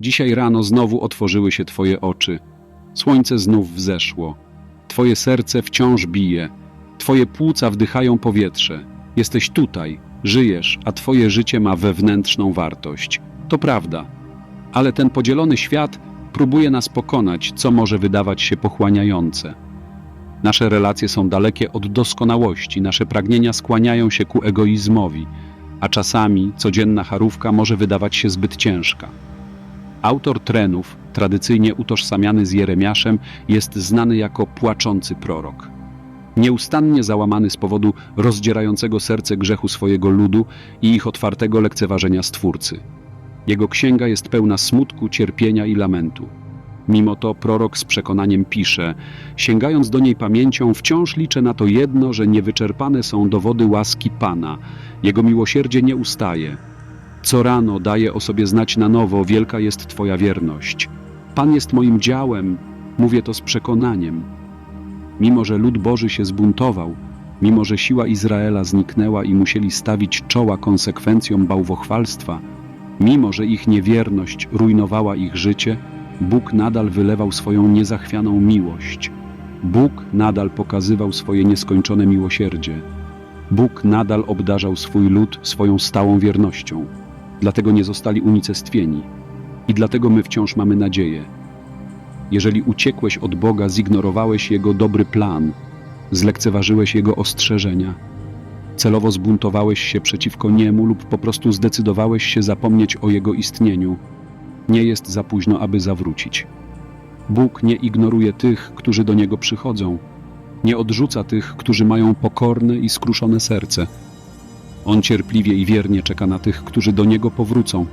Dzisiaj rano znowu otworzyły się Twoje oczy. Słońce znów wzeszło. Twoje serce wciąż bije. Twoje płuca wdychają powietrze. Jesteś tutaj, żyjesz, a Twoje życie ma wewnętrzną wartość. To prawda. Ale ten podzielony świat próbuje nas pokonać, co może wydawać się pochłaniające. Nasze relacje są dalekie od doskonałości, nasze pragnienia skłaniają się ku egoizmowi, a czasami codzienna charówka może wydawać się zbyt ciężka. Autor trenów, tradycyjnie utożsamiany z Jeremiaszem, jest znany jako płaczący prorok. Nieustannie załamany z powodu rozdzierającego serce grzechu swojego ludu i ich otwartego lekceważenia Stwórcy. Jego księga jest pełna smutku, cierpienia i lamentu. Mimo to prorok z przekonaniem pisze: Sięgając do niej pamięcią, wciąż liczę na to jedno, że niewyczerpane są dowody łaski Pana. Jego miłosierdzie nie ustaje. Co rano daje o sobie znać na nowo, wielka jest Twoja wierność. Pan jest moim działem, mówię to z przekonaniem. Mimo, że lud Boży się zbuntował, mimo, że siła Izraela zniknęła i musieli stawić czoła konsekwencjom bałwochwalstwa, mimo, że ich niewierność rujnowała ich życie, Bóg nadal wylewał swoją niezachwianą miłość. Bóg nadal pokazywał swoje nieskończone miłosierdzie. Bóg nadal obdarzał swój lud swoją stałą wiernością. Dlatego nie zostali unicestwieni. I dlatego my wciąż mamy nadzieję. Jeżeli uciekłeś od Boga, zignorowałeś Jego dobry plan, zlekceważyłeś Jego ostrzeżenia, celowo zbuntowałeś się przeciwko Niemu lub po prostu zdecydowałeś się zapomnieć o Jego istnieniu, nie jest za późno, aby zawrócić. Bóg nie ignoruje tych, którzy do Niego przychodzą, nie odrzuca tych, którzy mają pokorne i skruszone serce. On cierpliwie i wiernie czeka na tych, którzy do Niego powrócą.